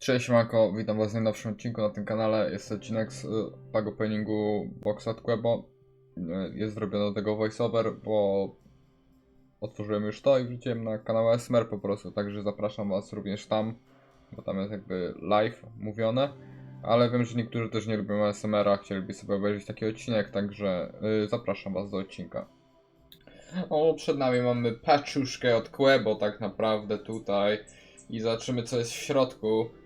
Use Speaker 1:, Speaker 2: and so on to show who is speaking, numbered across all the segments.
Speaker 1: Cześć Manko, witam was w najnowszym odcinku na tym kanale. Jest odcinek z y, Pago Openingu Box at Quebo. Y, Jest zrobiony do tego voiceover, bo otworzyłem już to i wrzuciłem na kanał SMR po prostu, także zapraszam was również tam, bo tam jest jakby live mówione. Ale wiem, że niektórzy też nie lubią ASMR-a, chcieliby sobie obejrzeć taki odcinek, także y, zapraszam was do odcinka. O, przed nami mamy paczuszkę od Quebo tak naprawdę tutaj i zobaczymy co jest w środku.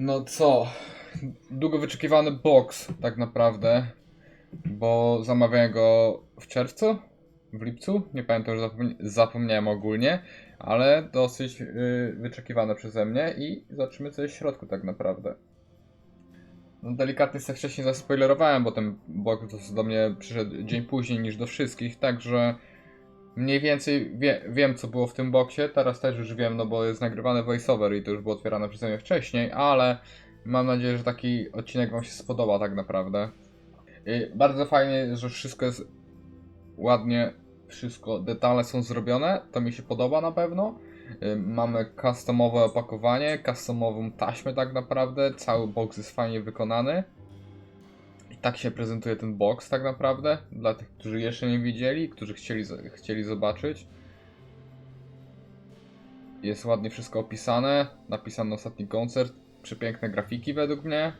Speaker 1: No co? Długo wyczekiwany box, tak naprawdę. Bo zamawiałem go w czerwcu? W lipcu? Nie pamiętam, już zapomni- zapomniałem ogólnie. Ale dosyć yy, wyczekiwane przeze mnie i zobaczymy co jest w środku tak naprawdę. No delikatnie sobie wcześniej zaspoilerowałem, bo ten box do mnie przyszedł dzień później niż do wszystkich, także mniej więcej wie, wiem co było w tym boksie, teraz też już wiem, no bo jest nagrywany voiceover i to już było otwierane przeze mnie wcześniej, ale mam nadzieję, że taki odcinek wam się spodoba tak naprawdę. I bardzo fajnie, że wszystko jest ładnie, wszystko, detale są zrobione, to mi się podoba na pewno. Y, Mamy customowe opakowanie, customową taśmę tak naprawdę, cały box jest fajnie wykonany. Tak się prezentuje ten box tak naprawdę, dla tych, którzy jeszcze nie widzieli, którzy chcieli, chcieli zobaczyć. Jest ładnie wszystko opisane, napisany ostatni koncert, przepiękne grafiki według mnie.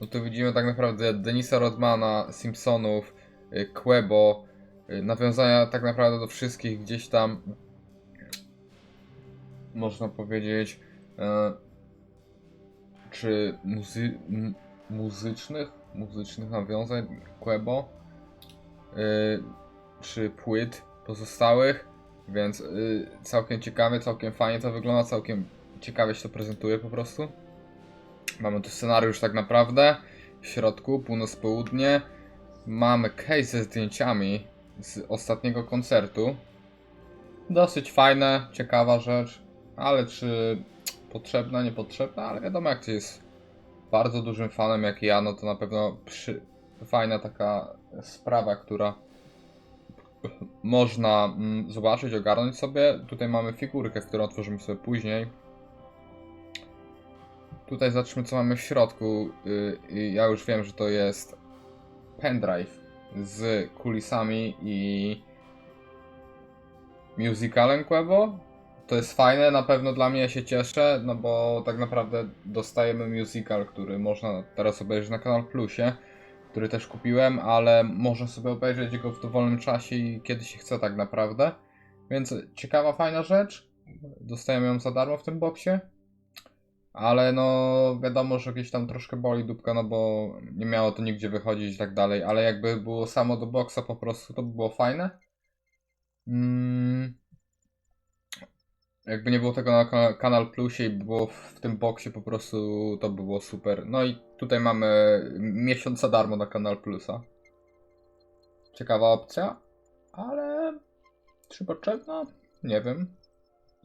Speaker 1: No tu widzimy tak naprawdę Denisa Rodmana, Simpsonów, y, Quebo, y, nawiązania tak naprawdę do wszystkich gdzieś tam, można powiedzieć, e, czy muzy muzycznych, muzycznych nawiązań Quebo, y, czy płyt pozostałych, więc y, całkiem ciekawie, całkiem fajnie to wygląda, całkiem ciekawie się to prezentuje po prostu. Mamy tu scenariusz tak naprawdę, w środku, północ-południe, mamy case ze zdjęciami z ostatniego koncertu. Dosyć fajne, ciekawa rzecz, ale czy potrzebna, niepotrzebna, ale wiadomo jak to jest bardzo dużym fanem jak ja, no to na pewno przy... fajna taka sprawa, która można mm, zobaczyć, ogarnąć sobie. Tutaj mamy figurkę, którą otworzymy sobie później. Tutaj zobaczmy co mamy w środku. I ja już wiem, że to jest pendrive z kulisami i musicalem. To jest fajne, na pewno dla mnie ja się cieszę, no bo tak naprawdę dostajemy musical, który można teraz obejrzeć na Kanal Plusie, który też kupiłem, ale można sobie obejrzeć go w dowolnym czasie i kiedy się chce tak naprawdę. Więc ciekawa, fajna rzecz. Dostajemy ją za darmo w tym boksie. Ale no wiadomo, że gdzieś tam troszkę boli dupka, no bo nie miało to nigdzie wychodzić i tak dalej, ale jakby było samo do boksa po prostu, to by było fajne. Mm. Jakby nie było tego na Ka- Kanal Plusie i było w tym boksie po prostu, to by było super. No i tutaj mamy miesiąc za darmo na Kanal Plusa. Ciekawa opcja, ale czy potrzebna? Nie wiem.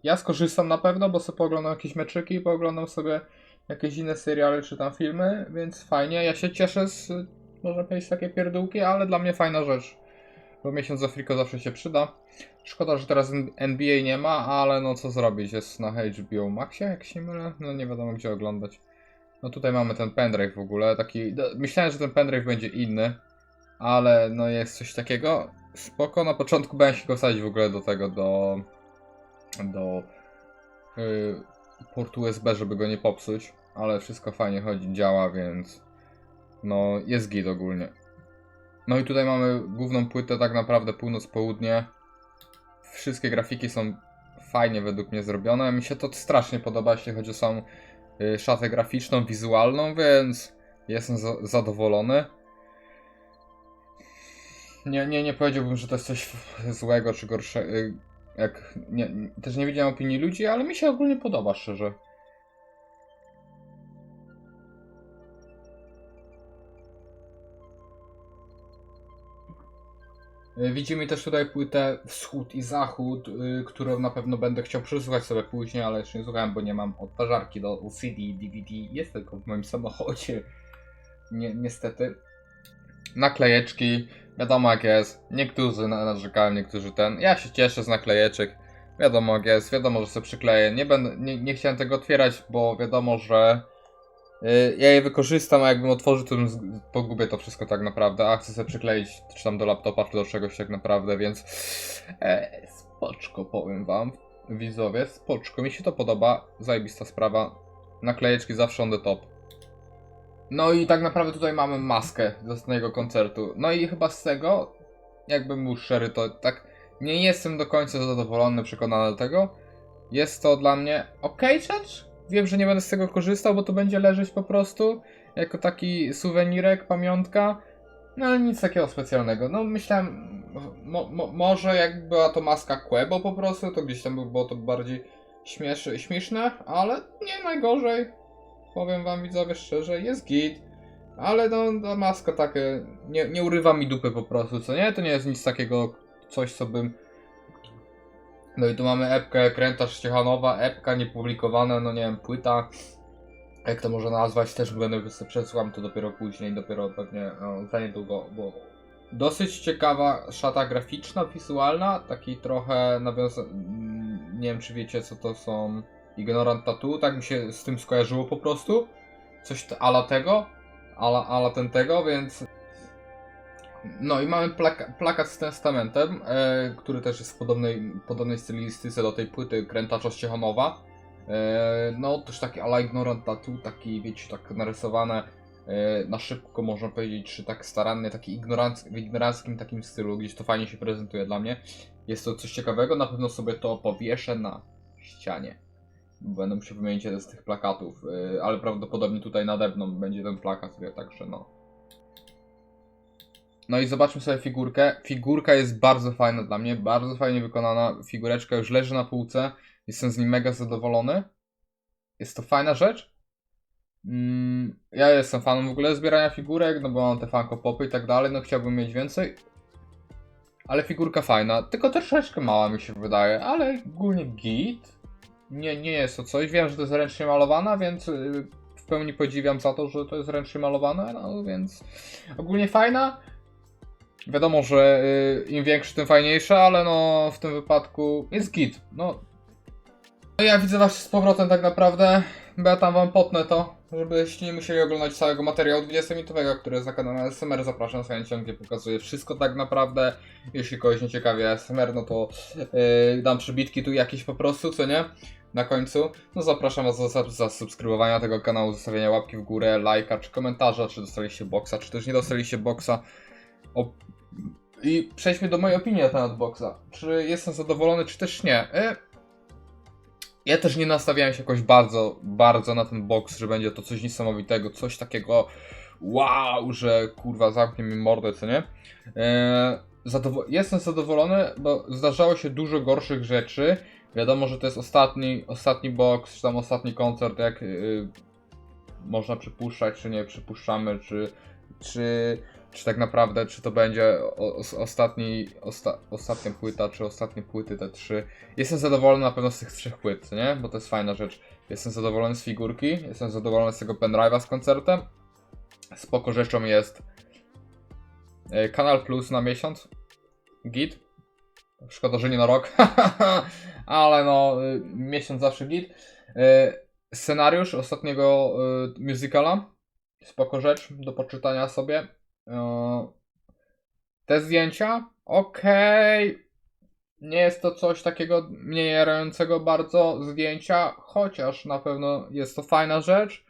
Speaker 1: Ja skorzystam na pewno, bo sobie pooglądam jakieś meczyki, pooglądam sobie jakieś inne seriale czy tam filmy, więc fajnie. Ja się cieszę z, można powiedzieć, takie pierdółki, ale dla mnie fajna rzecz. Bo miesiąc za Friko zawsze się przyda. Szkoda, że teraz NBA nie ma, ale no co zrobić, jest na HBO Maxie, jak się mylę, no nie wiadomo gdzie oglądać. No tutaj mamy ten pendrive w ogóle, taki, no, myślałem, że ten pendrive będzie inny, ale no jest coś takiego, spoko, na początku będę się go wsadzić w ogóle do tego, do, do yy, portu USB, żeby go nie popsuć, ale wszystko fajnie chodzi, działa, więc no jest git ogólnie. No i tutaj mamy główną płytę, tak naprawdę północ-południe. Wszystkie grafiki są fajnie według mnie zrobione. Mi się to strasznie podoba, jeśli chodzi o samą y, szatę graficzną, wizualną, więc jestem za zadowolony. Nie, nie, nie powiedziałbym, że to jest coś złego czy gorszego. Jak, nie, też nie widziałem opinii ludzi, ale mi się ogólnie podoba, szczerze. Widzimy też tutaj płytę Wschód i Zachód, y, którą na pewno będę chciał przesłuchać sobie później, ale jeszcze nie słuchałem, bo nie mam odtwarzarki do CD, DVD. Jest tylko w moim samochodzie. Nie, niestety. Naklejeczki, wiadomo jak jest. Niektórzy na- narzekają, niektórzy ten. Ja się cieszę z naklejeczek. Wiadomo jak jest, wiadomo, że sobie przykleję. Nie, będę, nie, nie chciałem tego otwierać, bo wiadomo, że y, ja je wykorzystam, a jakbym otworzył, to bym pogubię to wszystko tak naprawdę. A chcę sobie przykleić, czy tam do laptopa, czy do czegoś tak naprawdę, więc e, spoczko powiem wam, widzowie, spoczko. Mi się to podoba, zajebista sprawa. Naklejeczki zawsze on the top. No i tak naprawdę tutaj mamy maskę z ostatniego koncertu. No i chyba z tego, jakbym był szczery, to tak nie jestem do końca zadowolony, przekonany do tego. Jest to dla mnie ok rzecz. Wiem, że nie będę z tego korzystał, bo to będzie leżeć po prostu jako taki suwenirek, pamiątka. No ale nic takiego specjalnego. No myślałem, mo, mo, może jak była to maska Quebo po prostu, to gdzieś tam by było to bardziej śmiesz, śmieszne, ale nie najgorzej. Powiem wam widzowie szczerze, jest git. Ale no, ta maska takie, nie, nie urywa mi dupy po prostu, co nie? To nie jest nic takiego, coś co bym... No i tu mamy epkę Krętarz Ciechanowa, epka niepublikowana, no nie wiem, płyta. Jak to można nazwać, też będę sobie przesłucham to dopiero później, dopiero pewnie no, za niedługo, bo... Dosyć ciekawa szata graficzna, wizualna, taki trochę nawiązany... Nie wiem czy wiecie co to są... Ignorant Tattoo, tak mi się z tym skojarzyło po prostu. Coś ala tego, ala, ala ten tego, więc... No i mamy plaka plakat z testamentem, e, który też jest w podobnej, podobnej stylistyce do tej płyty Krętacza z Ciechanowa. E, no też taki ala Ignorant Tattoo, taki wiecie, tak narysowane e, na szybko można powiedzieć, czy tak starannie, taki ignoranc w ignoranckim takim stylu, gdzieś to fajnie się prezentuje dla mnie. Jest to coś ciekawego, na pewno sobie to powieszę na ścianie. Będę musiał wymienić jeden z tych plakatów, yy, ale prawdopodobnie tutaj nade mną będzie ten plakat, także no. No i zobaczmy sobie figurkę. Figurka jest bardzo fajna dla mnie, bardzo fajnie wykonana. Figureczka już leży na półce. Jestem z niej mega zadowolony. Jest to fajna rzecz. Mm, ja jestem fanem w ogóle zbierania figurek, no bo mam te Funko Popy i tak dalej, no chciałbym mieć więcej. Ale figurka fajna, tylko troszeczkę mała mi się wydaje, ale ogólnie git. Nie, nie jest to coś. Wiem, że to jest ręcznie malowana, więc y, w pełni podziwiam za to, że to jest ręcznie malowane, no więc ogólnie fajna. Wiadomo, że y, im większy, tym fajniejsza, ale no w tym wypadku jest git. No, no ja widzę was z powrotem tak naprawdę, bo ja tam wam potnę to, żebyście nie musieli oglądać całego materiału 20-minutowego, który jest na kanale SMR. Zapraszam z chęcią, gdzie pokazuję wszystko tak naprawdę. Jeśli kogoś nie ciekawi SMR, no to yy, dam przybitki tu jakieś po prostu, co nie? Na końcu. No zapraszam was do za- zasubskrybowania tego kanału, zostawienia łapki w górę, lajka czy komentarza, czy dostaliście boxa, czy też nie dostaliście boxa. I przejdźmy do mojej opinii na temat boxa. Czy jestem zadowolony, czy też nie? Y, ja też nie nastawiałem się jakoś bardzo, bardzo na ten box, że będzie to coś niesamowitego, coś takiego wow, że kurwa zamknie mi mordę, co nie? Eee, zadowo- jestem zadowolony, bo zdarzało się dużo gorszych rzeczy. Wiadomo, że to jest ostatni, ostatni box, czy tam ostatni koncert, jak yy, można przypuszczać, czy nie przypuszczamy, czy, czy, czy tak naprawdę, czy to będzie ostatni, osta, ostatnia płyta, czy ostatnie płyty, te trzy. Jestem zadowolony na pewno z tych trzech płyt, nie? Bo to jest fajna rzecz. Jestem zadowolony z figurki, jestem zadowolony z tego pendrive'a z koncertem. Spoko rzeczą jest e, Kanal Plus na miesiąc. Git. Szkoda, że nie na rok. Ale no, y, miesiąc zawsze git. E, Scenariusz ostatniego y, musicala. Spoko rzecz do poczytania sobie. E, Te zdjęcia. Okej. Nie jest to coś takiego mnie jarającego bardzo zdjęcia, chociaż na pewno jest to fajna rzecz.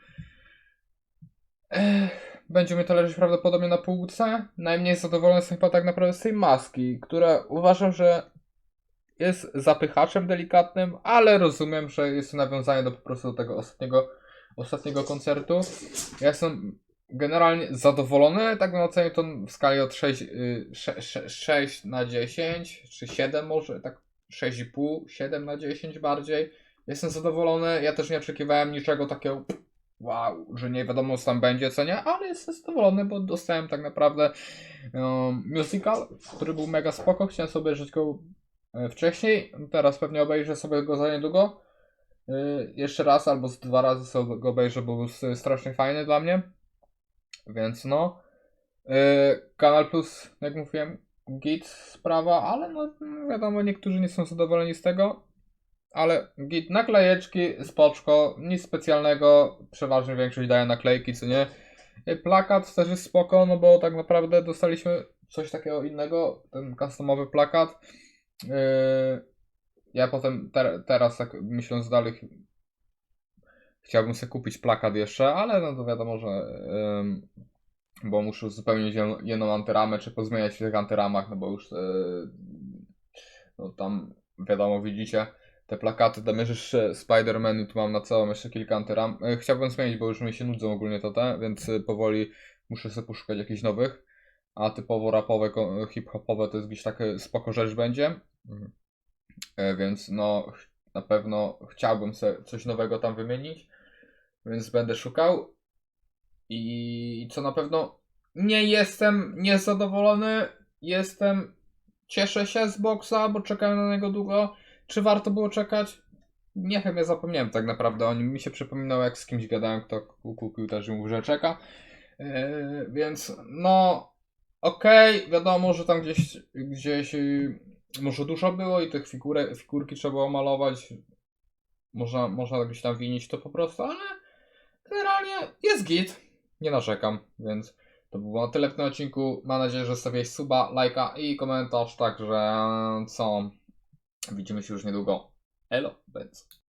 Speaker 1: Ech, będzie mi to leżeć prawdopodobnie na półce. Najmniej zadowolony jestem chyba tak naprawdę z tej maski, która uważam, że jest zapychaczem delikatnym, ale rozumiem, że jest to nawiązanie do po prostu do tego ostatniego, ostatniego koncertu. Ja jestem generalnie zadowolony, tak bym ocenił to w skali od 6, y, 6, 6 na 10, czy 7 może, tak 6,5, 7 na 10 bardziej. Jestem zadowolony, ja też nie oczekiwałem niczego takiego wow, że nie wiadomo co tam będzie, co nie, ale jestem zadowolony, bo dostałem tak naprawdę um, musical, który był mega spoko, chciałem sobie obejrzeć go e, wcześniej, teraz pewnie obejrzę sobie go za niedługo. E, Jeszcze raz albo dwa razy sobie go obejrzę, bo był strasznie fajny dla mnie. Więc no. E, Kanal Plus, jak mówiłem, git sprawa, ale no wiadomo, niektórzy nie są zadowoleni z tego. ale git, naklejeczki, spoczko, nic specjalnego, przeważnie większość daje naklejki, co nie. Y, Plakat też jest spoko, no bo tak naprawdę dostaliśmy coś takiego innego, ten customowy plakat. Yy, ja potem, ter, teraz tak myśląc dalej, chciałbym sobie kupić plakat jeszcze, ale no to wiadomo, że bo muszę uzupełnić jedną, antyramę, czy pozmieniać w tych antyramach, no bo już yy, no tam wiadomo, widzicie te plakaty, tam jeszcze Spider-Man, tu mam na całą jeszcze kilka antyram. Yy, Chciałbym zmienić, bo już mi się nudzą ogólnie to te, więc yy, powoli muszę sobie poszukać jakichś nowych. A typowo rapowe, hip-hopowe to jest gdzieś takie spoko rzecz będzie. Mhm. E, Więc no, na pewno chciałbym sobie coś nowego tam wymienić, więc będę szukał. I co na pewno nie jestem niezadowolony, jestem, cieszę się z boksa, bo czekałem na niego długo. Czy warto było czekać? Nie wiem, ja zapomniałem tak naprawdę o nim. Mi się przypominało, jak z kimś gadałem, kto ku- kupił też i mówił, że czeka. Yy, więc no, okej, wiadomo, że tam gdzieś, gdzieś yy, może dużo było i tych figurę, figurki trzeba było malować. Można, można gdzieś tam winić to po prostu, ale generalnie jest git. Nie narzekam, więc to było na tyle w tym odcinku. Mam nadzieję, że stawiłeś suba, lajka i komentarz, także co? Widzimy się już niedługo. Elo, więc.